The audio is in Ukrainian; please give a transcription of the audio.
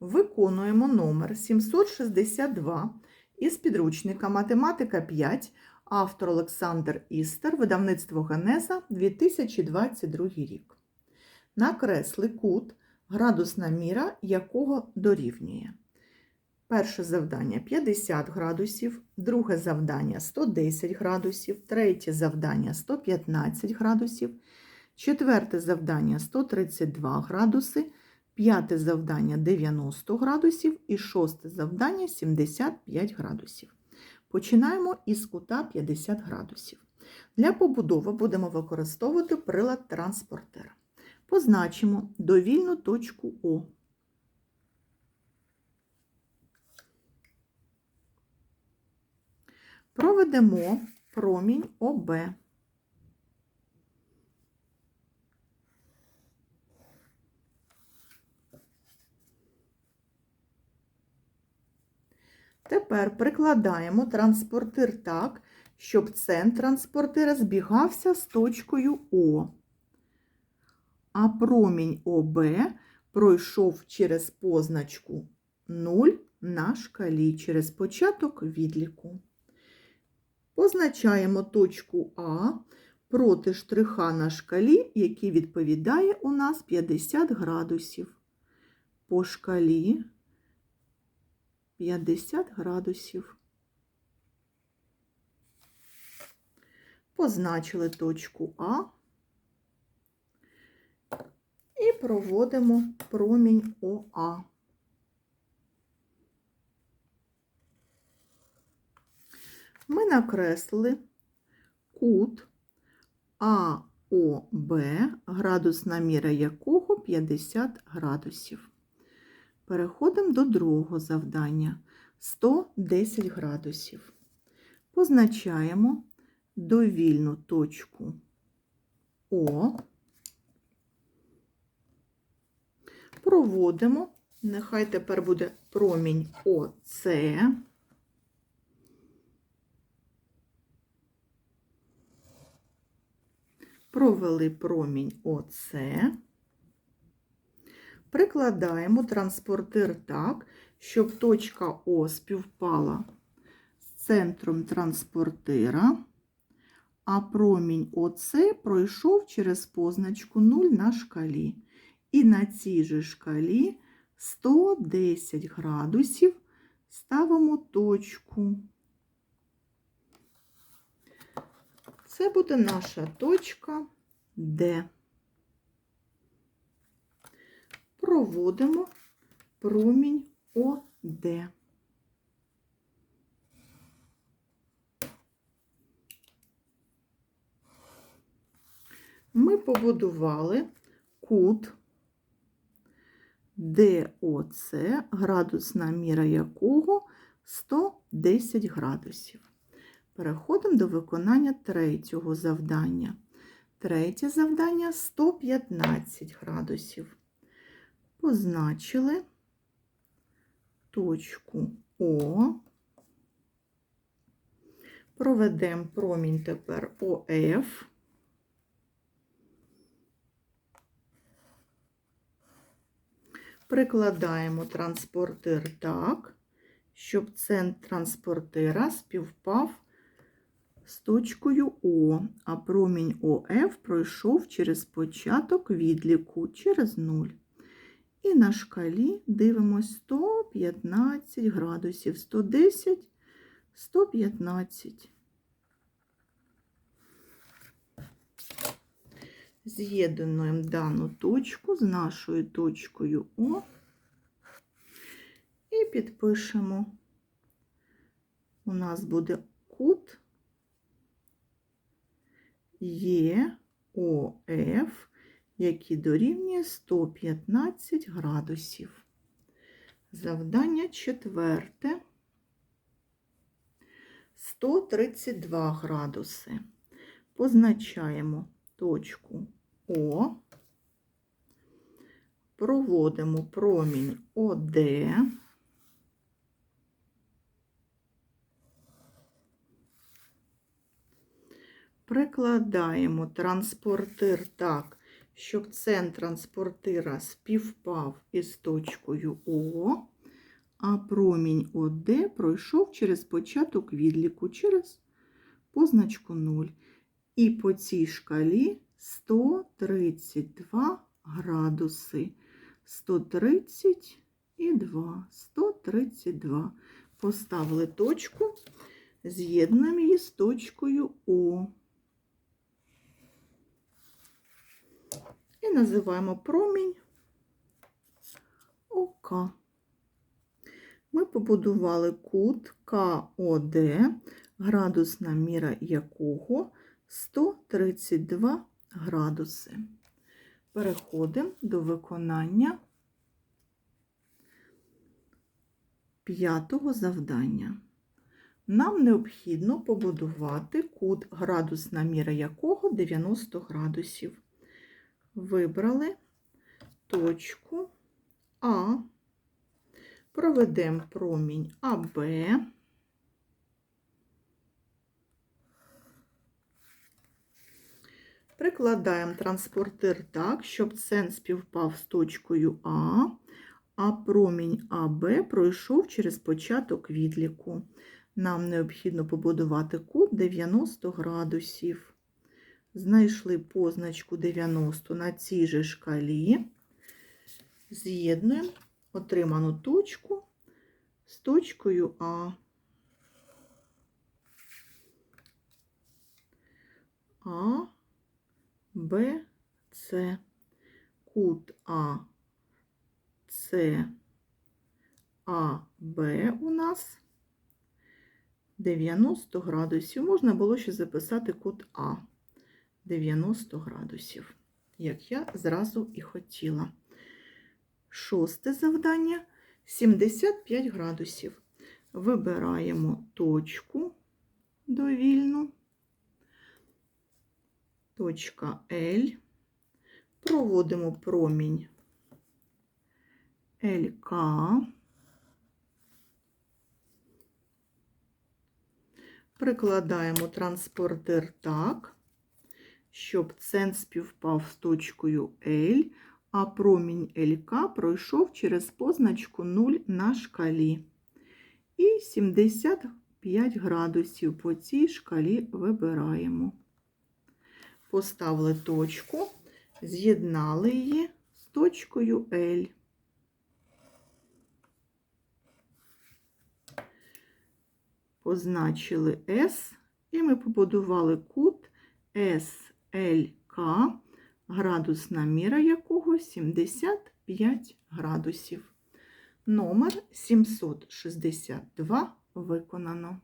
Виконуємо номер 762 із підручника Математика 5, автор Олександр Істер, видавництво Генеза, 2022 рік. Накресли кут, градусна міра якого дорівнює. Перше завдання 50 градусів, друге завдання 110 градусів, третє завдання 115 градусів, четверте завдання 132 градуси, п'яте завдання 90 градусів і шосте завдання 75 градусів. Починаємо із кута 50 градусів. Для побудови будемо використовувати прилад транспортера. Позначимо довільну точку О. Проведемо промінь ОБ. Тепер прикладаємо транспортир так, щоб центр транспортира збігався з точкою О. А промінь ОБ пройшов через позначку 0 на шкалі через початок відліку. Позначаємо точку А проти штриха на шкалі, який відповідає у нас 50 градусів. По шкалі 50 градусів. Позначили точку А і проводимо промінь ОА. Ми накреслили кут АОБ, градусна міра якого 50 градусів. Переходимо до другого завдання 110 градусів. Позначаємо довільну точку О, проводимо, нехай тепер буде промінь ОС. Провели промінь ОС. Прикладаємо транспортир так, щоб точка О співпала з центром транспортира, а промінь ОС пройшов через позначку 0 на шкалі. І на цій же шкалі 110 градусів ставимо точку. Це буде наша точка Д. Проводимо промінь ОД. Ми побудували кут ДОЦ, градусна міра якого 110 градусів. Переходимо до виконання третього завдання. Третє завдання 115 градусів. Позначили точку О. Проведемо промінь тепер ОФ. Прикладаємо транспортир так, щоб центр транспортира співпав з точкою О, а промінь ОФ пройшов через початок відліку через 0. І на шкалі дивимось 115 градусів, 110, 115. З'єднуємо дану точку з нашою точкою О і підпишемо. У нас буде кут ЄОФ, який дорівнює 115 градусів. Завдання четверте. 132 градуси. Позначаємо точку О, проводимо промінь ОД. Прикладаємо транспортир так, щоб центр транспортира співпав із точкою О, а промінь ОД пройшов через початок відліку, через позначку 0. І по цій шкалі 132 градуси. 130 і 2. 132. Поставили точку, з'єднуємо її з точкою О. І називаємо промінь ОК. Ми побудували кут КОД, градусна міра якого 132 градуси. Переходимо до виконання п'ятого завдання. Нам необхідно побудувати кут, градусна міра якого 90 градусів. Вибрали точку А, проведемо промінь АБ. Прикладаємо транспортир так, щоб центр співпав з точкою А, а промінь АБ пройшов через початок відліку. Нам необхідно побудувати кут 90 градусів. Знайшли позначку 90 на цій же шкалі. З'єднуємо отриману точку з точкою А. А, Б, С. Кут А, С, А, Б у нас 90 градусів. Можна було ще записати кут А 90 градусів, як я зразу і хотіла. Шосте завдання 75 градусів. Вибираємо точку довільну, точка L, проводимо промінь ЛК. Прикладаємо транспортир так, щоб центр співпав з точкою L, а промінь ЛК пройшов через позначку 0 на шкалі. І 75 градусів по цій шкалі вибираємо. Поставили точку, з'єднали її з точкою L. Позначили S, і ми побудували кут SLK, градусна міра якого 75 градусів. Номер 762 виконано.